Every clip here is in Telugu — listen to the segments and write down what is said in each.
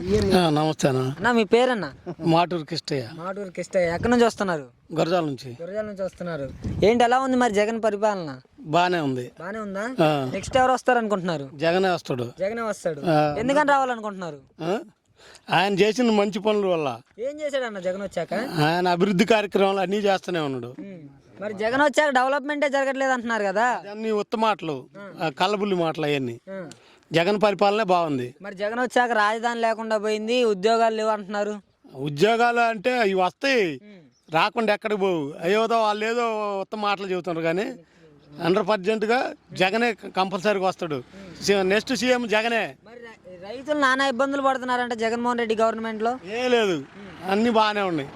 నమస్తే అన్న. అన్న మీ పేరన్న? మాటూరు కిష్టయ్య. మాటూరు కిష్టయ్య. ఎక్కడి నుంచి వస్తున్నారు? గురజాల నుంచి. గురజాల నుంచి వస్తున్నారు. ఏంటి ఎలా ఉంది మరి జగన్ పరిపాలన? బాగానే ఉంది. బానే ఉందా? నెక్స్ట్ ఎవరు వస్తారు అనుకుంటున్నారు జగనే వస్తాడు. జగనే వస్తాడు. ఎందుకని రావాలనుకుంటున్నారు? ఆయన చేసిన మంచి పనుల వల్ల. ఏం చేశాడన్న జగన్ వచ్చాక? ఆయన అభివృద్ధి కార్యక్రమాలు అన్నీ చేస్తూనే ఉన్నాడు. మరి జగన్ వచ్చాక డెవలప్మెంటే జరగట్లేదు అంటున్నారు కదా? అన్ని ఉత్త మాటలు. కళ్ళబుల్లి మాటలు అవన్నీ. జగన్ పరిపాలనే బాగుంది. మరి జగన్ వచ్చాక రాజధాని లేకుండా పోయింది ఉద్యోగాలు లేవు అంటున్నారు. ఉద్యోగాలు అంటే అవి వస్తాయి. రాకుండా ఎక్కడికి పోవు. అయ్యోదో వాళ్ళు ఏదో ఉత్త మాటలు చెబుతున్నారు కానీ హండ్రెడ్ పర్సెంట్గా జగనే కంపల్సరీగా వస్తాడు. నెక్స్ట్ సీఎం జగనే. రైతులు నానా ఇబ్బందులు పడుతున్నారంట జగన్మోహన్ రెడ్డి గవర్నమెంట్లో ఏ లేదు. అన్నీ బాగానే ఉన్నాయి.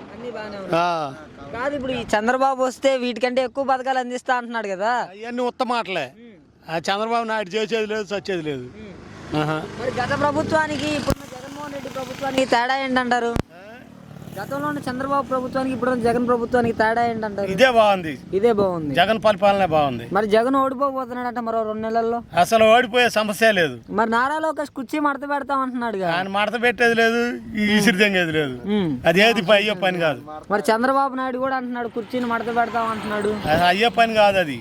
కాదు ఇప్పుడు ఈ చంద్రబాబు వస్తే వీటికంటే ఎక్కువ పథకాలు అందిస్తా అంటున్నాడు కదా. అవన్నీ ఉత్త మాటలే. చంద్రబాబు నాయుడు చేసేది లేదు చచ్చేది లేదు ఆహా. మరి గత ప్రభుత్వానికి ఇప్పుడు జగన్మోహన్ రెడ్డి ప్రభుత్వానికి తేడా ఏంటంటారు గతంలో ఉన్న చంద్రబాబు ప్రభుత్వానికి ఇప్పుడు జగన్ ప్రభుత్వానికి తేడా ఏంటంటారు? ఇదే బాగుంది. ఇదే బాగుంది. జగన్ పరిపాలనే బాగుంది. మరి జగన్ ఓడిపోబోతున్నాడంట మరో రెండు నెలల్లో? అసలు ఓడిపోయే సమస్య లేదు. మరి నారా లోకేష్ కుర్చీ మడత పెడతాం అంటున్నాడుగా ఆయన మడత పెట్టేది లేదు ఈ ఇసిరి తెంగేది లేదు. ఉమ్. అది ఏది ప- అయ్యే పని కాదు. మరి చంద్రబాబు నాయుడు కూడా అంటున్నాడు కుర్చీని మడత పెడతాం అంటున్నాడు అయ్యే పని కాదు అది.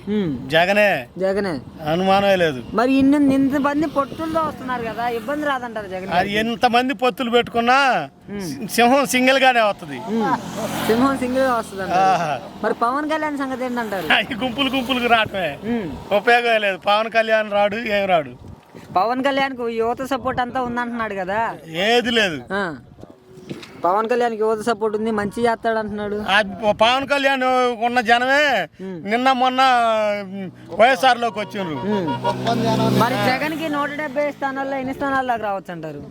జగనే. జగనే. అనుమానమే లేదు. మరి ఇన్ని ఇంత మంది పొట్టుల్లో వస్తున్నారు కదా ఇబ్బంది రాదంటారు జగన్. అది ఎంతమంది పొత్తులు పెట్టుకున్నా సింహం సింగిల్ గానే వస్తుంది. సింహం సింగిల్గా వస్తుంది. మరి పవన్ కళ్యాణ్ సంగతి ఏంటంటారు? గుంపులు గుంపులకు రావటమే. ఉపయోగం లేదు. పవన్ కళ్యాణ్ రాడు ఏం రాడు. పవన్ కళ్యాణ్కు యువత సపోర్ట్ అంతా ఉందంటున్నాడు కదా. ఏది లేదు. ఆ. పవన్ కళ్యాణ్ యువత సపోర్ట్ ఉంది మంచి చేస్తాడు అంటున్నాడు. పవన్ కళ్యాణ్ ఉన్న జనమే నిన్న మొన్న వైఎస్ఆర్లోకి వచ్చిండ్రు. మరి జగన్కి నూట డెబ్బై స్థానాల్లో ఎన్ని స్థానాల దాకా రావచ్చు అంటారు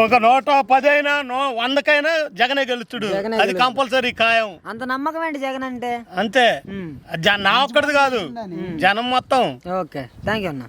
ఒక నూట పది అయినా నూ వందకైనా జగనే జగనే అది కంపల్సరీ ఖాయం. అంత నమ్మకం ఏంటి జగన్ అంటే? అంతే. నా ఒక్కడిది కాదు. జనం మొత్తం. ఓకే. థ్యాంక్ యూ అన్న.